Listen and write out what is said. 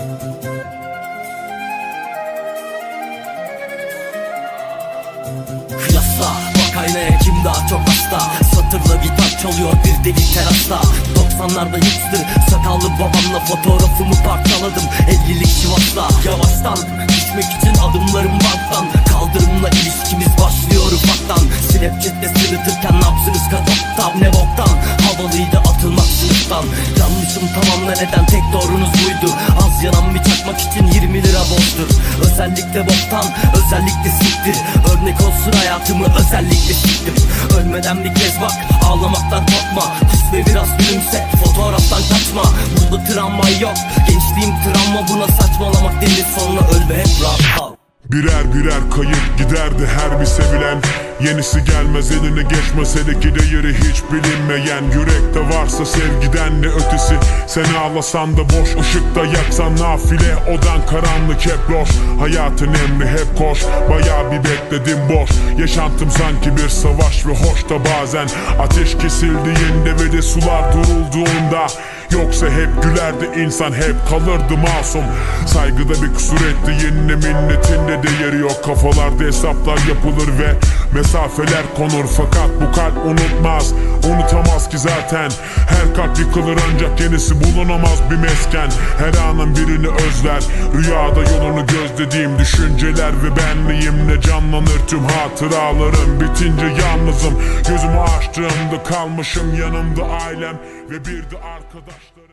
Kıyasla bak aynaya kim daha çok hasta? Satırla gitar çalıyor bir deli terasta. 90'larda hipster sakallı babamla fotoğrafımı parçaladım. 50'lik Sivas'ta Yavaştan. Düşmek için adımlarım banttan Kaldırımla ilişkimiz başlıyor ufaktan. Snapchat'te sırıtırken nabzınız kataptan Ne boktan? Havalıydı atılmak sınıftan. Yanlışım tamamla neden tek doğrunuz buydu? Az yanan Özellikle boktan özellikle siktir. Örnek olsun hayatımı özellikle siktir Ölmeden bir kez bak ağlamaktan korkma. Kus ve biraz gülümse fotoğraftan kaçma. Burada travma yok gençliğim travma. Buna saçmalamak denir sonra öl ve hep rahat kal. Birer birer kayıp giderdi her bir sevilen. Yenisi gelmez eline geçmese de ki değeri hiç bilinmeyen. Yürekte varsa sevgiden ne ötesi Sen ağlasan da boş ışıkta yaksan nafile. Odan karanlık hep loş Hayatın emri hep koş. Bayağı bir bekledim boş. Yaşantım sanki bir savaş ve hoş da bazen Ateş kesildiğinde ve de sular durulduğunda. Yoksa hep gülerdi insan hep kalırdı masum. Saygıda bir kusur ettiğinle minnetinde değeri yok. Kafalarda hesaplar yapılır ve mesafeler konur. Fakat bu kalp unutmaz unutamaz ki zaten. Her kalp yıkılır ancak yenisi bulunamaz bir mesken. Her anın birini özler Rüyada yolunu gözlediğim düşünceler ve benliğimle canlanır tüm hatıralarım. Bitince yalnızım Gözümü açtığımda kalmışım yanımda ailem ve bir de arkadaşlarım